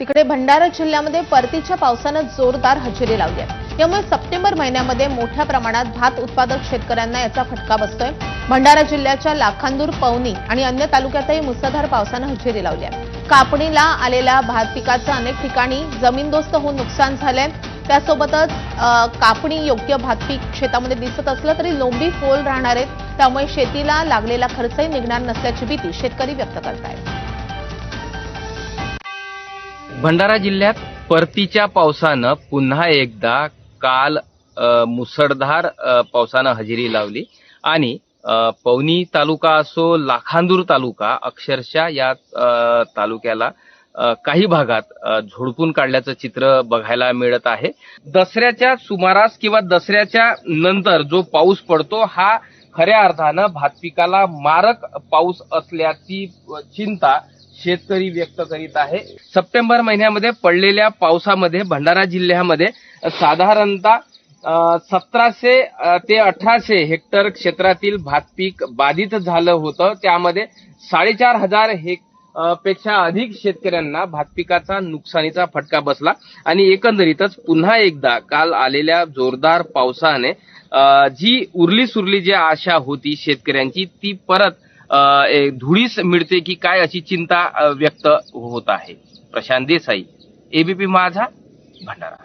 तिकडे भंडारा जिल्ह्यामध्ये परतीच्या पावसानं जोरदार हजेरी लावली आहे. यामुळे सप्टेंबर महिन्यामध्ये मोठ्या प्रमाणात भात उत्पादक शेतकऱ्यांना याचा फटका बसतोय. भंडारा जिल्ह्याच्या लाखांदूर पवनी आणि अन्य तालुक्यातही मुसळधार पावसानं हजेरी लावली आहे. कापणीला आलेल्या भात पिकाचं अनेक ठिकाणी जमीनदोस्त होऊन नुकसान झालंय. त्यासोबतच कापणी योग्य भात पीक शेतामध्ये दिसत असलं तरी लोंबी फोल राहणार आहेत. त्यामुळे शेतीला लागलेला खर्चही निघणार नसल्याची भीती शेतकरी व्यक्त करतायत. भंडारा जिल्ह्यात परतीच्या पावसानं पुन्हा एकदा काल मुसळधार पावसानं हजेरी लावली. आणि पवनी तालुका असो लाखांदूर तालुका अक्षरशः या तालुक्याला काही भागात झोडपून काढल्याचं चित्र बघायला मिळत आहे. दसऱ्याच्या सुमारास किंवा दसऱ्याच्या नंतर जो पाऊस पडतो हा खऱ्या अर्थानं भात पिकाला मारक पाऊस असल्याची चिंता शेतकरी व्यक्त करीत आहे. सप्टेंबर महिन्यामध्ये पडलेल्या पावसामध्ये भंडारा जिल्ह्यामध्ये साधारणतः सतराशे ते अठराशे हेक्टर क्षेत्रातील भात पीक बाधित झालं होतं. त्यामध्ये साडेचार हजार हेकपेक्षा अधिक शेतकऱ्यांना भात पिकाचा नुकसानीचा फटका बसला. आणि एकंदरीतच पुन्हा एकदा काल आलेल्या जोरदार पावसाने जी उरली सुरली जी आशा होती शेतकऱ्यांची ती परत धुळीस मिळते की काय अशी चिंता व्यक्त होत आहे? प्रशांत देसाई एबीपी माझा भंडारा.